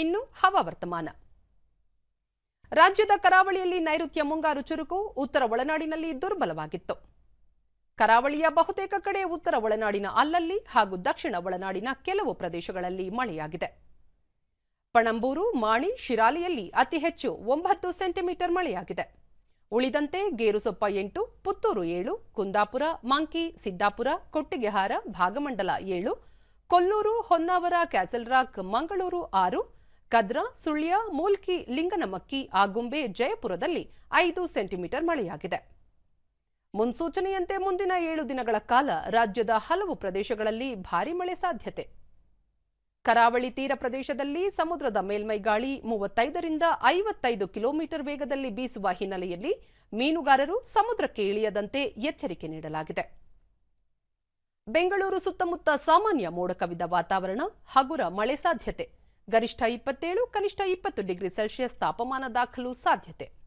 ಇನ್ನು ಹವಾವರ್ತಮಾನ ರಾಜ್ಯದ ಕರಾವಳಿಯಲ್ಲಿ ನೈಋತ್ಯ ಮುಂಗಾರು ಚುರುಕು, ಉತ್ತರ ಒಳನಾಡಿನಲ್ಲಿ ದುರ್ಬಲವಾಗಿತ್ತು. ಕರಾವಳಿಯ ಬಹುತೇಕ ಕಡೆ ಉತ್ತರ ಒಳನಾಡಿನ ಅಲ್ಲಲ್ಲಿ ಹಾಗೂ ದಕ್ಷಿಣ ಒಳನಾಡಿನ ಕೆಲವು ಪ್ರದೇಶಗಳಲ್ಲಿ ಮಳೆಯಾಗಿದೆ. ಪಣಂಬೂರು, ಮಾಣಿ, ಶಿರಾಲಿಯಲ್ಲಿ ಅತಿ ಹೆಚ್ಚು ಒಂಬತ್ತು ಸೆಂಟಿಮೀಟರ್ ಮಳೆಯಾಗಿದೆ. ಉಳಿದಂತೆ ಗೇರುಸೊಪ್ಪ ಎಂಟು, ಪುತ್ತೂರು ಏಳು, ಕುಂದಾಪುರ, ಮಂಕಿ, ಸಿದ್ದಾಪುರ, ಕೊಟ್ಟಿಗೆಹಾರ, ಭಾಗಮಂಡಲ ಏಳು, ಕೊಲ್ಲೂರು, ಹೊನ್ನಾವರ, ಕ್ಯಾಸಲ್ರಾಕ್, ಮಂಗಳೂರು ಆರು ಕದ್ರಾ, ಸುಳ್ಯ, ಮೂಲ್ಕಿ, ಲಿಂಗನಮಕ್ಕಿ ಆಗುಂಬೆ ಜಯಪುರದಲ್ಲಿ ಐದು ಸೆಂಟಿಮೀಟರ್ ಮಳೆಯಾಗಿದೆ. ಮುನ್ಸೂಚನೆಯಂತೆ ಮುಂದಿನ ಏಳು ದಿನಗಳ ಕಾಲ ರಾಜ್ಯದ ಹಲವು ಪ್ರದೇಶಗಳಲ್ಲಿ ಭಾರೀ ಮಳೆ ಸಾಧ್ಯತೆ. ಕರಾವಳಿ ತೀರ ಪ್ರದೇಶದಲ್ಲಿ ಸಮುದ್ರದ ಮೇಲ್ಮೈ ಗಾಳಿ ಮೂವತ್ತೈದರಿಂದ ಐವತ್ತೈದು ಕಿಲೋಮೀಟರ್ ವೇಗದಲ್ಲಿ ಬೀಸುವ ಹಿನ್ನೆಲೆಯಲ್ಲಿ ಮೀನುಗಾರರು ಸಮುದ್ರಕ್ಕೆ ಇಳಿಯದಂತೆ ಎಚ್ಚರಿಕೆ ನೀಡಲಾಗಿದೆ. ಬೆಂಗಳೂರು ಸುತ್ತಮುತ್ತ ಸಾಮಾನ್ಯ ಮೋಡ ಕವಿದ ವಾತಾವರಣ, ಹಗುರ ಮಳೆ ಸಾಧ್ಯತೆ. ಗರಿಷ್ಠ ಇಪ್ಪತ್ತೇಳು ಕನಿಷ್ಠ ಇಪ್ಪತ್ತು ಡಿಗ್ರಿ ಸೆಲ್ಸಿಯಸ್ ತಾಪಮಾನ ದಾಖಲು ಸಾಧ್ಯತೆ.